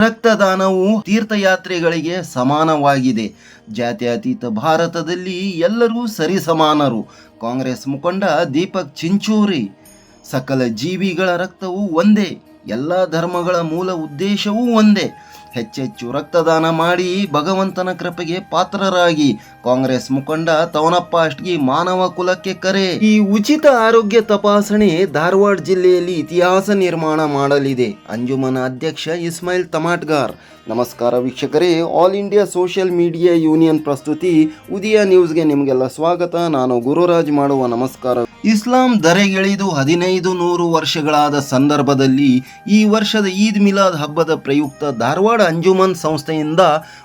ರಕ್ತದಾನವು ತೀರ್ಥಯಾತ್ರೆಗಳಿಗೆ ಸಮಾನವಾಗಿದೆ. ಜಾತ್ಯತೀತ ಭಾರತದಲ್ಲಿ ಎಲ್ಲರೂ ಸರಿಸಮಾನರು. ಕಾಂಗ್ರೆಸ್ ಮುಖಂಡ ದೀಪಕ್ ಚಿಂಚೋರಿ, ಸಕಲ ಜೀವಿಗಳ ರಕ್ತವು ಒಂದೇ, ಎಲ್ಲ ಧರ್ಮಗಳ ಮೂಲ ಉದ್ದೇಶವೂ ಒಂದೇ. ಹೆಚ್ಚೆಚ್ಚು ರಕ್ತದಾನ ಮಾಡಿ ಭಗವಂತನ ಕೃಪೆಗೆ ಪಾತ್ರರಾಗಿ. ಕಾಂಗ್ರೆಸ್ ಮುಖಂಡ ತವನಪ್ಪ ಮಾನವ ಕುಲಕ್ಕೆ ಕರೆ. ಈ ಉಚಿತ ಆರೋಗ್ಯ ತಪಾಸಣೆ ಧಾರವಾಡ ಜಿಲ್ಲೆಯಲ್ಲಿ ಇತಿಹಾಸ ನಿರ್ಮಾಣ ಮಾಡಲಿದೆ. ಅಂಜುಮನ ಅಧ್ಯಕ್ಷ ಇಸ್ಮಾಯಿಲ್ ತಮಾಟ್ಗಾರ್. ನಮಸ್ಕಾರ ವೀಕ್ಷಕರೇ, All India Social Media Union ಪ್ರಸ್ತುತಿ ಉದಯ ನ್ಯೂಸ್ಗೆ ನಿಮಗೆಲ್ಲ ಸ್ವಾಗತ. ನಾನು ಗುರುರಾಜ್ ಮಾಡುವ ನಮಸ್ಕಾರ. ಇಸ್ಲಾಂ ಧರೆಗೆಳೆದು ಹದಿನೈದು ನೂರು ವರ್ಷಗಳಾದ ಸಂದರ್ಭದಲ್ಲಿ ಈ ವರ್ಷದ ಈದ್ ಮಿಲಾದ್ ಹಬ್ಬದ ಪ್ರಯುಕ್ತ ಧಾರವಾಡ ಅಂಜುಮನ್ ಸಂಸ್ಥೆಯಿಂದ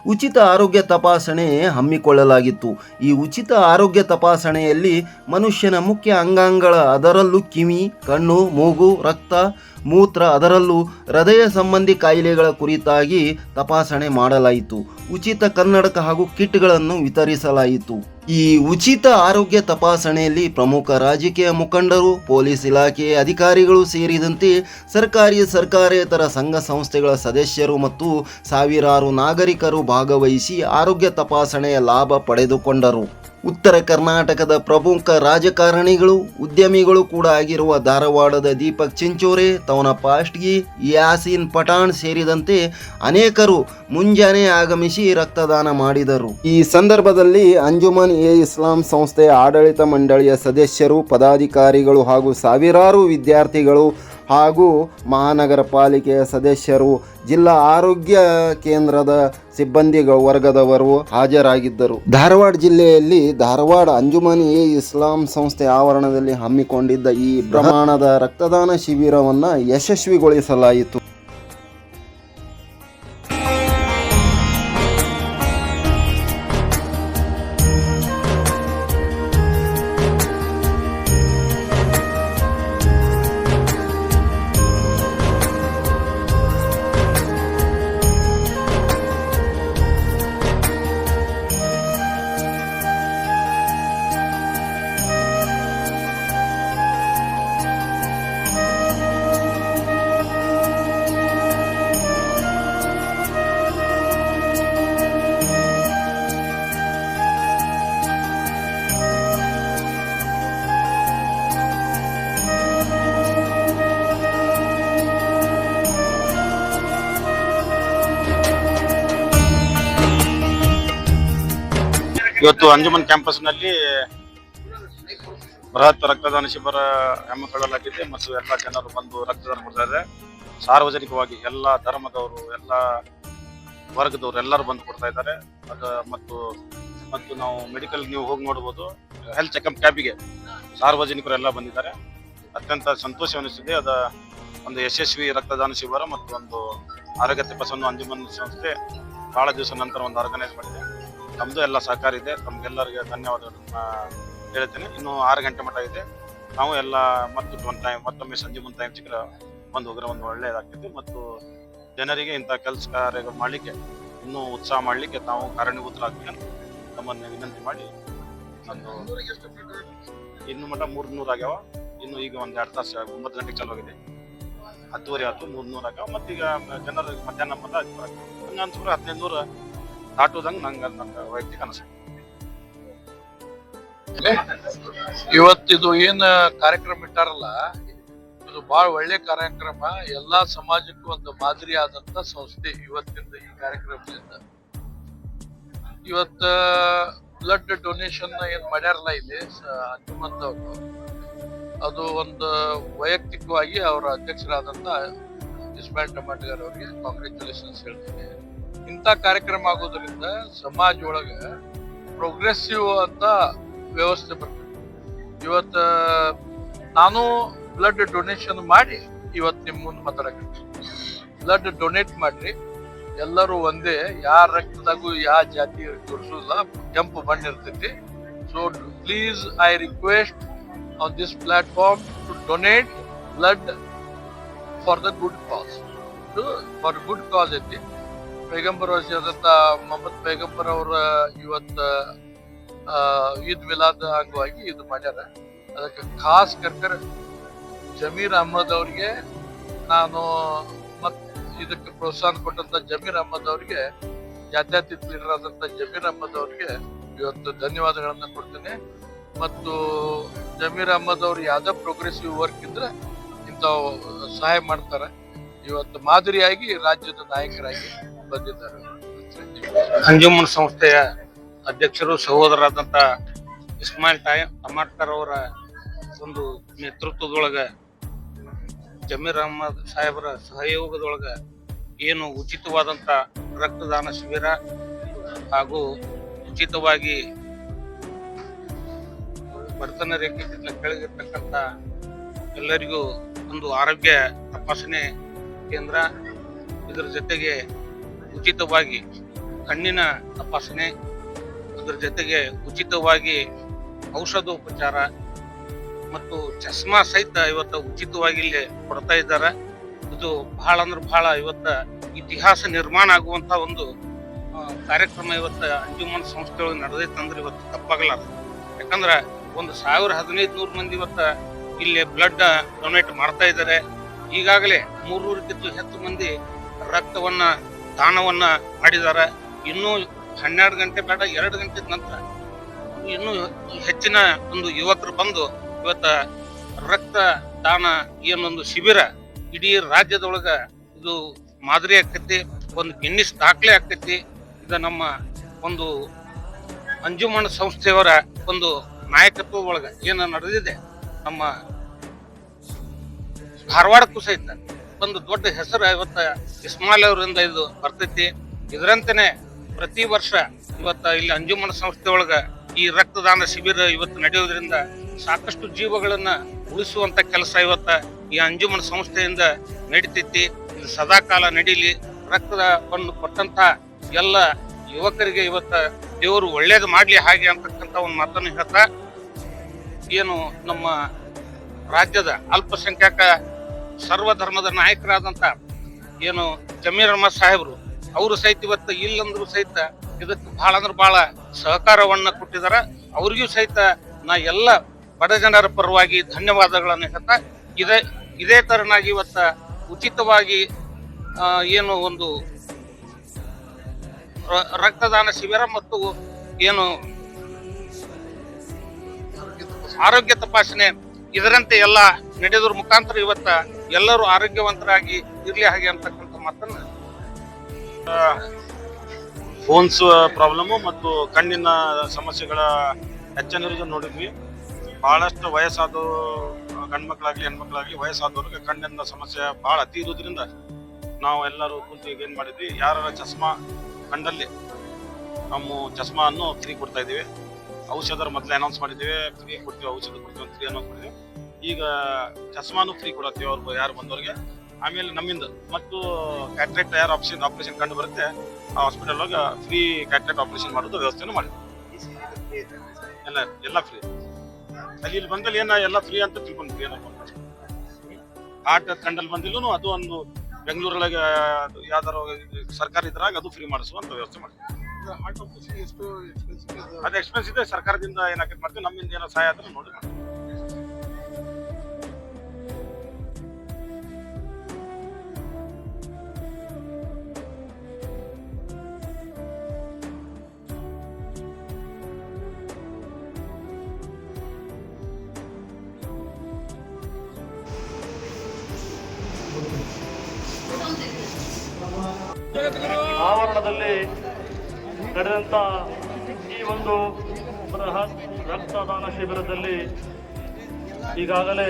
ಉಚಿತ ಆರೋಗ್ಯ ತಪಾಸಣೆ ಹಮ್ಮಿಕೊಳ್ಳಲಾಗಿತ್ತು. ಈ ಉಚಿತ ಆರೋಗ್ಯ ತಪಾಸಣೆಯಲ್ಲಿ ಮನುಷ್ಯನ ಮುಖ್ಯ ಅಂಗಾಂಗಗಳ ಅದರಲ್ಲೂ ಕಿವಿ, ಕಣ್ಣು, ಮೂಗು, ರಕ್ತ, ಮೂತ್ರ ಅದರಲ್ಲೂ ಹೃದಯ ಸಂಬಂಧಿ ಕಾಯಿಲೆಗಳ ಕುರಿತಾಗಿ ತಪಾಸಣೆ ಮಾಡಲಾಯಿತು. ಉಚಿತ ಕನ್ನಡಕ ಹಾಗೂ ಕಿಟ್ಗಳನ್ನು ವಿತರಿಸಲಾಯಿತು. ಈ ಉಚಿತ ಆರೋಗ್ಯ ತಪಾಸಣೆಯಲ್ಲಿ ಪ್ರಮುಖ ರಾಜಕೀಯ ಮುಖಂಡರು, ಪೊಲೀಸ್ ಇಲಾಖೆ ಅಧಿಕಾರಿಗಳು ಸೇರಿದಂತೆ ಸರ್ಕಾರಿ ಸರ್ಕಾರೇತರ ಸಂಘ ಸಂಸ್ಥೆಗಳ ಸದಸ್ಯರು ಮತ್ತು ಸಾವಿರಾರು ನಾಗರಿಕರು ಭಾಗವಹಿಸಿ ಆರೋಗ್ಯ ತಪಾಸಣೆಯ ಲಾಭ ಪಡೆದುಕೊಂಡರು. ಉತ್ತರ ಕರ್ನಾಟಕದ ಪ್ರಮುಖ ರಾಜಕಾರಣಿಗಳು, ಉದ್ಯಮಿಗಳು ಕೂಡ ಆಗಿರುವ ಧಾರವಾಡದ ದೀಪಕ್ ಚಿಂಚೋರೆ, ತವನ ಪಾಸ್ಟ್ಗಿ ಯಾಸೀನ್ ಪಠಾಣ್ ಸೇರಿದಂತೆ ಅನೇಕರು ಮುಂಜಾನೆ ಆಗಮಿಸಿ ರಕ್ತದಾನ ಮಾಡಿದರು. ಈ ಸಂದರ್ಭದಲ್ಲಿ ಅಂಜುಮನ್ ಎ. ಇಸ್ಲಾಂ ಸಂಸ್ಥೆಯ ಆಡಳಿತ ಮಂಡಳಿಯ ಸದಸ್ಯರು, ಪದಾಧಿಕಾರಿಗಳು ಹಾಗೂ ಸಾವಿರಾರು ವಿದ್ಯಾರ್ಥಿಗಳು ಹಾಗೂ ಮಹಾನಗರ ಪಾಲಿಕೆಯ ಸದಸ್ಯರು, ಜಿಲ್ಲಾ ಆರೋಗ್ಯ ಕೇಂದ್ರದ ಸಿಬ್ಬಂದಿ ವರ್ಗದವರು ಹಾಜರಾಗಿದ್ದರು. ಧಾರವಾಡ ಜಿಲ್ಲೆಯಲ್ಲಿ ಧಾರವಾಡ ಅಂಜುಮನ್ ಎ. ಇಸ್ಲಾಂ ಸಂಸ್ಥೆ ಆವರಣದಲ್ಲಿ ಹಮ್ಮಿಕೊಂಡಿದ್ದ ಈ ಪ್ರಮಾಣದ ರಕ್ತದಾನ ಶಿಬಿರವನ್ನು ಯಶಸ್ವಿಗೊಳಿಸಲಾಯಿತು. ಇವತ್ತು ಅಂಜುಮನ್ ಕ್ಯಾಂಪಸ್ನಲ್ಲಿ ಬೃಹತ್ ರಕ್ತದಾನ ಶಿಬಿರ ಹಮ್ಮಿಕೊಳ್ಳಲಾಗಿದೆ ಮತ್ತು ಎಲ್ಲ ಜನರು ಬಂದು ರಕ್ತದಾನ ಕೊಡ್ತಾ ಇದ್ದಾರೆ. ಸಾರ್ವಜನಿಕವಾಗಿ ಎಲ್ಲ ಧರ್ಮದವರು, ಎಲ್ಲ ವರ್ಗದವರು ಎಲ್ಲರೂ ಬಂದು ಕೊಡ್ತಾ ಇದ್ದಾರೆ. ಮತ್ತು ಮತ್ತು ನಾವು ಮೆಡಿಕಲ್ ನೀವು ಹೋಗಿ ನೋಡ್ಬೋದು. ಹೆಲ್ತ್ ಚೆಕಪ್ ಕ್ಯಾಬಿಗೆ ಸಾರ್ವಜನಿಕರು ಎಲ್ಲ ಬಂದಿದ್ದಾರೆ. ಅತ್ಯಂತ ಸಂತೋಷವೆನಿಸಿದೆ ಅದ ಒಂದು ಯಶಸ್ವಿ ರಕ್ತದಾನ ಶಿಬಿರ ಮತ್ತು ಒಂದು ಆರೋಗ್ಯ ತಪಾಸಣೆ ಅಂಜುಮನ್ ಸಂಸ್ಥೆ ಬಹಳ ದಿವಸ ನಂತರ ಒಂದು ಆರ್ಗನೈಸ್ ಮಾಡಿದೆ. ನಮ್ದು ಎಲ್ಲ ಸಹಕಾರ ಇದೆ. ತಮ್ಗೆಲ್ಲರಿಗೆ ಧನ್ಯವಾದಗಳನ್ನ ಹೇಳ್ತೇನೆ. ಇನ್ನು ಆರು ಗಂಟೆ ಮಟ್ಟ ಇದೆ. ನಾವು ಎಲ್ಲ ಮತ್ತು ಒಂದು ಟೈಮ್ ಮತ್ತೊಮ್ಮೆ ಸಂಜೆ ಮುಂದೆ ಟೈಮ್ ಚಿಕ್ಕ ಬಂದು ಹೋಗ್ರೆ ಒಂದು ಒಳ್ಳೆಯದಾಗ್ತೈತಿ ಮತ್ತು ಜನರಿಗೆ ಇಂಥ ಕೆಲಸ ಕಾರ್ಯಗಳು ಮಾಡಲಿಕ್ಕೆ, ಇನ್ನೂ ಉತ್ಸಾಹ ಮಾಡಲಿಕ್ಕೆ ತಾವು ಕಾರಣೀಭೂತರಾಗಬೇಕಂತ ತಮ್ಮನ್ನು ವಿನಂತಿ ಮಾಡಿ ಒಂದು ಇನ್ನು ಮಟ್ಟ ಮೂರು ನೂರು ಆಗ್ಯಾವ. ಇನ್ನು ಈಗ ಒಂದು ಎರಡು ತಾಸು ಒಂಬತ್ತು ಗಂಟೆಗೆ ಚಾಲು ಆಗಿದೆ. ಹತ್ತುವರೆ ಆಯ್ತು, ಮೂರು ನೂರು ಆಗ್ಯಾವ. ಮತ್ತೀಗ ಜನರು ಮಧ್ಯಾಹ್ನ ಮಟ್ಟ ಹಂಗ ಅನ್ಸ್ಬಿಟ್ರೆ ಹದಿನೈದು ನೂರು ದಾಟುದಂಗ ನಂಗೆ ನನ್ನ ವೈಯಕ್ತಿಕ ಅನಿಸ್ತದೆ ಇವತ್ತಿದು ಏನ್ ಕಾರ್ಯಕ್ರಮ ಇಟ್ಟಾರಲ್ಲ, ಇದು ಬಹಳ ಒಳ್ಳೆ ಕಾರ್ಯಕ್ರಮ, ಎಲ್ಲಾ ಸಮಾಜಕ್ಕೂ ಒಂದು ಮಾದರಿ ಆದಂತ ಸಂಸ್ಥೆ ಇವತ್ತಿಂದ ಈ ಕಾರ್ಯಕ್ರಮದಿಂದ. ಇವತ್ತ ಬ್ಲಡ್ ಡೊನೇಷನ್ ಏನ್ ಮಾಡ್ಯಾರಲ್ಲ ಇಲ್ಲಿ ಹನುಮಂತವ್ರು. ಅದು ಒಂದು ವೈಯಕ್ತಿಕವಾಗಿ ಅವರ ಅಧ್ಯಕ್ಷರಾದಂತ ಇಸ್ಮಾಯಿಲ್ ಟಮಾಟಗರ್ ಅವರಿಗೆ ಕಾಂಗ್ರ್ಯಾಚುಲೇಷನ್ಸ್ ಹೇಳ್ತೀನಿ. ಇಂಥ ಕಾರ್ಯಕ್ರಮ ಆಗೋದ್ರಿಂದ ಸಮಾಜ ಒಳಗ ಪ್ರೋಗ್ರೆಸಿವ್ ಅಂತ ವ್ಯವಸ್ಥೆ ಬರ್ತದೆ. ಇವತ್ತು, ನಾನು ಬ್ಲಡ್ ಡೊನೇಷನ್ ಮಾಡಿ ಇವತ್ತು ನಿಮ್ಮ ಮುಂದೆ ಮಾತಾಡಕತ್ತೀನಿ. ಬ್ಲಡ್ ಡೊನೇಟ್ ಮಾಡ್ರಿ. ಎಲ್ಲರೂ ಒಂದೇ, ಯಾರ ರಕ್ತದಾಗೂ ಯಾವ ಜಾತಿ ತೋರಿಸೋದಿಲ್ಲ, ಕೆಂಪು ಬಣ್ಣ ಇರ್ತೈತಿ. So please I request on this platform to donate blood for the good cause for good cause ಐತಿ. ಪೈಗಂಬರ್ ಆದಂತ ಮೊಹಮ್ಮದ್ ಪೈಗಂಬರ್ ಅವರ ಇವತ್ತ ಈದ್ ಮಿಲಾದ್ ಅಂಗವಾಗಿ ಇದು ಮಾಡ್ಯಾರ. ಅದಕ್ಕೆ ಖಾಸ್ ಕರ್ಕರ್ ಜಮೀರ್ ಅಹಮದ್ ಅವ್ರಿಗೆ ನಾನು ಮತ್ ಇದಕ್ಕೆ ಪ್ರೋತ್ಸಾಹ ಕೊಟ್ಟಂತ ಜಮೀರ್ ಅಹಮದ್ ಅವ್ರಿಗೆ, ಜಾತ್ಯತೀತ ಲೀಡರ್ ಆದಂತ ಜಮೀರ್ ಅಹಮದ್ ಅವರಿಗೆ ಇವತ್ತು ಧನ್ಯವಾದಗಳನ್ನ ಕೊಡ್ತೇನೆ. ಮತ್ತು ಜಮೀರ್ ಅಹಮದ್ ಅವರು ಯಾವ್ದೇ ಪ್ರೋಗ್ರೆಸಿವ್ ವರ್ಕ್ ಇದ್ರೆ ಇಂಥ ಸಹಾಯ ಮಾಡ್ತಾರೆ. ಇವತ್ತು ಮಾದರಿಯಾಗಿ ರಾಜ್ಯದ ನಾಯಕರಾಗಿ ಬಂದಿದ್ದಾರೆ. ಅಂಜುಮನ್ ಸಂಸ್ಥೆಯ ಅಧ್ಯಕ್ಷರು ಸಹೋದರಾದಂಥ ಇಸ್ಮಾಯಿಲ್ ಟಾಯ್ ಅಮಾಟ್ಕರ್ ಅವರ ಒಂದು ನೇತೃತ್ವದೊಳಗ ಜಮೀರ್ ಅಹಮದ್ ಸಾಹೇಬರ ಸಹಯೋಗದೊಳಗ ಏನು ಉಚಿತವಾದಂಥ ರಕ್ತದಾನ ಶಿಬಿರ ಹಾಗೂ ಉಚಿತವಾಗಿ ಬಡತನ ರೇಖೆ ಕೆಳಗಿರ್ತಕ್ಕಂಥ ಎಲ್ಲರಿಗೂ ಒಂದು ಆರೋಗ್ಯ ತಪಾಸಣೆ ಕೇಂದ್ರ ಇದರ ಜೊತೆಗೆ ಉಚಿತವಾಗಿ ಕಣ್ಣಿನ ತಪಾಸಣೆ ಅದರ ಜೊತೆಗೆ ಉಚಿತವಾಗಿ ಔಷಧೋಪಚಾರ ಮತ್ತು ಚಸ್ಮಾ ಸಹಿತ ಇವತ್ತು ಉಚಿತವಾಗಿ ಇಲ್ಲಿ ಕೊಡ್ತಾ ಇದ್ದಾರೆ. ಇದು ಬಹಳ ಅಂದ್ರೆ ಬಹಳ ಇವತ್ತ ಇತಿಹಾಸ ನಿರ್ಮಾಣ ಆಗುವಂತ ಒಂದು ಕಾರ್ಯಕ್ರಮ ಇವತ್ತ ಅಂಜುಮನ್ ಸಂಸ್ಥೆಯೊಳಗೆ ನಡೆದೈತಂದ್ರೆ ಇವತ್ತು ತಪ್ಪಾಗಲಾರ ಯಾಕಂದ್ರೆ ಒಂದು ಸಾವಿರ ಹದಿನೈದು ನೂರು ಮಂದಿ ಇವತ್ತ ಇಲ್ಲಿ ಬ್ಲಡ್ ಡೊನೇಟ್ ಮಾಡ್ತಾ ಇದ್ದಾರೆ. ಈಗಾಗಲೇ ಮೂರ್ನೂರಕ್ಕಿಂತ ಹೆಚ್ಚು ಮಂದಿ ರಕ್ತವನ್ನ, ದಾನವನ್ನ ಮಾಡಿದ್ದಾರೆ. ಇನ್ನೂ ಹನ್ನೆರಡು ಗಂಟೆ ಬೇಡ, ಎರಡು ಗಂಟೆ ನಂತರ ಇನ್ನೂ ಹೆಚ್ಚಿನ ಒಂದು ಯುವಕರು ಬಂದು ಇವತ್ತ ರಕ್ತ ದಾನ ಏನೊಂದು ಶಿಬಿರ ಇಡೀ ರಾಜ್ಯದೊಳಗ ಇದು ಮಾದರಿ ಆಕೈತಿ ಒಂದು ಗಿನ್ನಿಸ್ ದಾಖಲೆ ಆಕೈತಿ ಇದು ನಮ್ಮ ಒಂದು ಅಂಜುಮನ್ ಸಂಸ್ಥೆಯವರ ಒಂದು ನಾಯಕತ್ವ ಒಳಗ ಏನು ನಡೆದಿದೆ ನಮ್ಮ ಧಾರವಾಡಕ್ಕೂ ಸಹಿತ ಒಂದು ದೊಡ್ಡ ಹೆಸರು ಇವತ್ತು ಇಸ್ಮಾಲ್ ಅವರಿಂದ ಇದು ಬರ್ತೈತಿ. ಇದರಂತೆನೆ ಪ್ರತಿ ವರ್ಷ ಇವತ್ತು ಇಲ್ಲಿ ಅಂಜುಮನ ಸಂಸ್ಥೆ ಒಳಗ ಈ ರಕ್ತದಾನ ಶಿಬಿರ ಇವತ್ತು ನಡೆಯೋದ್ರಿಂದ ಸಾಕಷ್ಟು ಜೀವಗಳನ್ನ ಉಳಿಸುವಂತ ಕೆಲಸ ಇವತ್ತ ಈ ಅಂಜುಮನ ಸಂಸ್ಥೆಯಿಂದ ನಡೀತೈತಿ. ಇದು ಸದಾಕಾಲ ನಡೀಲಿ. ರಕ್ತವನ್ನು ಕೊಟ್ಟಂತ ಎಲ್ಲ ಯುವಕರಿಗೆ ಇವತ್ತ ದೇವರು ಒಳ್ಳೇದು ಮಾಡ್ಲಿ ಹಾಗೆ ಅಂತಕ್ಕಂಥ ಒಂದು ಮಾತನ್ನು ಹೇಳ್ತಾ ಏನು ನಮ್ಮ ರಾಜ್ಯದ ಅಲ್ಪಸಂಖ್ಯಾತ ಸರ್ವಧರ್ಮದ ನಾಯಕರಾದಂಥ ಏನು ಜಮೀರ್ ಅಹಮದ್ ಸಾಹೇಬರು, ಅವರು ಸಹಿತ ಇವತ್ತು ಇಲ್ಲಂದ್ರೂ ಸಹಿತ ಇದಕ್ಕೆ ಬಹಳ ಅಂದ್ರೆ ಬಹಳ ಸಹಕಾರವನ್ನು ಕೊಟ್ಟಿದ್ದಾರೆ. ಅವ್ರಿಗೂ ಸಹಿತ ನಾ ಎಲ್ಲ ಬಡ ಜನರ ಪರವಾಗಿ ಧನ್ಯವಾದಗಳನ್ನು ಹೇಳ್ತಾ ಇದೇ ಇದೇ ತರನಾಗಿ ಇವತ್ತ ಉಚಿತವಾಗಿ ಏನು ಒಂದು ರಕ್ತದಾನ ಶಿಬಿರ ಮತ್ತು ಏನು ಆರೋಗ್ಯ ತಪಾಸಣೆ ಇದರಂತೆ ಎಲ್ಲ ನಡೆದ್ರ ಮುಖಾಂತರ ಇವತ್ತ ಎಲ್ಲರೂ ಆರೋಗ್ಯವಂತರಾಗಿ ಇರ್ಲಿ ಹಾಗೆ ಅಂತಕ್ಕಂಥ ಮಾತನ್ನ. ಫೋನ್ಸ್ ಪ್ರಾಬ್ಲಮ್ ಮತ್ತು ಕಣ್ಣಿನ ಸಮಸ್ಯೆಗಳ ಹೆಚ್ಚಿನ ನೋಡಿದ್ವಿ. ಬಹಳಷ್ಟು ವಯಸ್ಸಾದ ಗಂಡ್ಮಕ್ಳಾಗ್ಲಿ ಹೆಣ್ಮಕ್ಳಾಗ್ಲಿ ವಯಸ್ಸಾದವ್ರಿಗೆ ಕಣ್ಣಿನ ಸಮಸ್ಯೆ ಬಹಳ ಅತಿ ಇರೋದ್ರಿಂದ ನಾವು ಎಲ್ಲರೂ ಕುಂತು ಏನ್ ಮಾಡಿದ್ವಿ ಯಾರ ಚಸ್ಮಾ ಕಂಡಲ್ಲಿ, ನಮ್ಮ ಚಸ್ಮಾ ಅನ್ನು ಫ್ರೀ ಕೊಡ್ತಾ ಇದೀವಿ ಔಷಧರ ಮೊದಲು ಅನೌನ್ಸ್ ಮಾಡಿದ್ದೀವಿ ಫ್ರೀ ಕೊಡ್ತೀವಿ ಔಷಧ ಕೊಡ್ತೀವಿ ಅಂತ ಫ್ರೀ ಅನೌನ್ಸ್ ಮಾಡಿದ್ವಿ ಈಗ ಚಸ್ಮಾನು ಫ್ರೀ ಕೊಡತ್ತೀವಿ ಅವ್ರಿಗೆ ಯಾರು ಬಂದವ್ರಿಗೆ. ಆಮೇಲೆ ನಮ್ಮಿಂದ ಮತ್ತು ಕ್ಯಾಟ್ರೆಕ್ಟ್ ಯಾರು ಆಪ್ಷನ್ ಆಪರೇಷನ್ ಕಂಡು ಬರುತ್ತೆ. ಆ ಹಾಸ್ಪಿಟಲ್ ಒಳಗೆ ಫ್ರೀ ಕ್ಯಾಟ್ರೆಕ್ಟ್ ಆಪರೇಷನ್ ಮಾಡೋದು ವ್ಯವಸ್ಥೆನೂ ಮಾಡಿದ್ವಿ ಎಲ್ಲ ಎಲ್ಲ ಫ್ರೀ ಅಲ್ಲಿ ಇಲ್ಲಿ ಬಂದಲ್ಲಿ ಏನ ಎಲ್ಲ ಫ್ರೀ ಅಂತ ತಿಳ್ಕೊಂಡ್ವಿ ಏನೋ ಆಟ ಕಂಡಲ್ಲಿ ಬಂದಿಲ್ಲೂ ಅದು ಒಂದು ಬೆಂಗಳೂರೊಳಗೆ ಯಾವ್ದಾರು ಸರ್ಕಾರ ಇದ್ರಾಗ ಅದು ಫ್ರೀ ಮಾಡಿಸುವಂತ ವ್ಯವಸ್ಥೆ ಮಾಡಿ ಅದು ಎಕ್ಸ್ಪೆನ್ಸ್ ಇದೆ ಸರ್ಕಾರದಿಂದ ಏನಾಕೈತೆ ಮಾಡ್ತೀವಿ ನಮ್ಮಿಂದ ಏನೋ ಸಹಾಯ ಆದ್ರೆ ನೋಡಿ ಮಾಡ್ತೀವಿ. ಆವರಣದಲ್ಲಿ ನಡೆದಂತ ಈ ಒಂದು ಬೃಹತ್ ರಕ್ತದಾನ ಶಿಬಿರದಲ್ಲಿ ಈಗಾಗಲೇ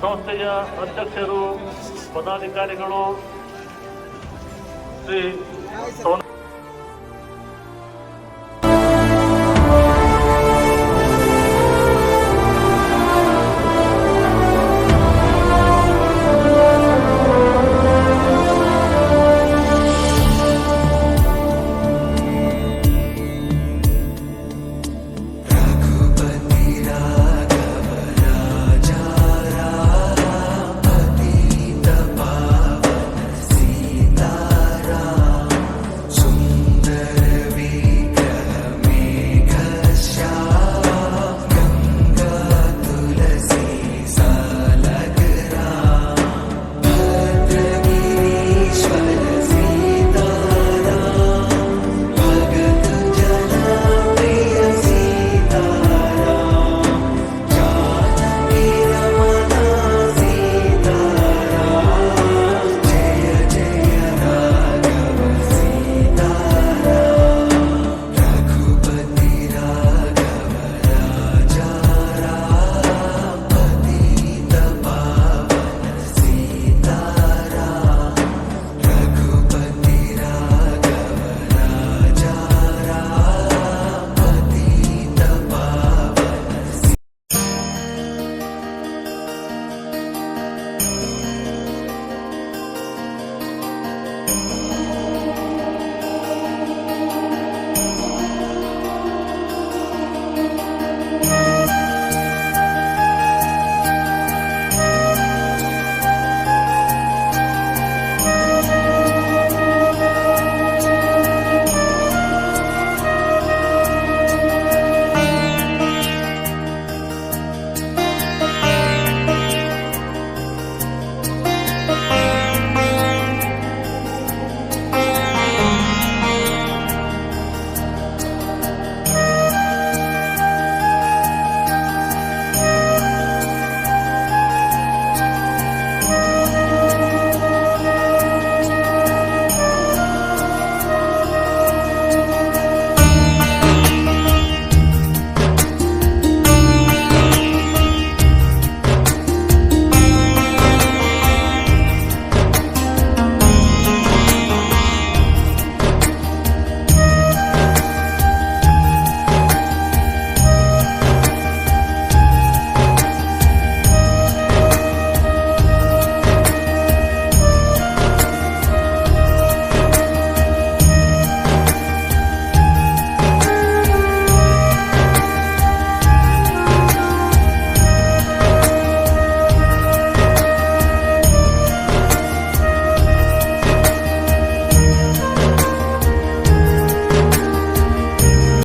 ಸಂಸ್ಥೆಯ ಅಧ್ಯಕ್ಷರು ಪದಾಧಿಕಾರಿಗಳು ಶ್ರೀ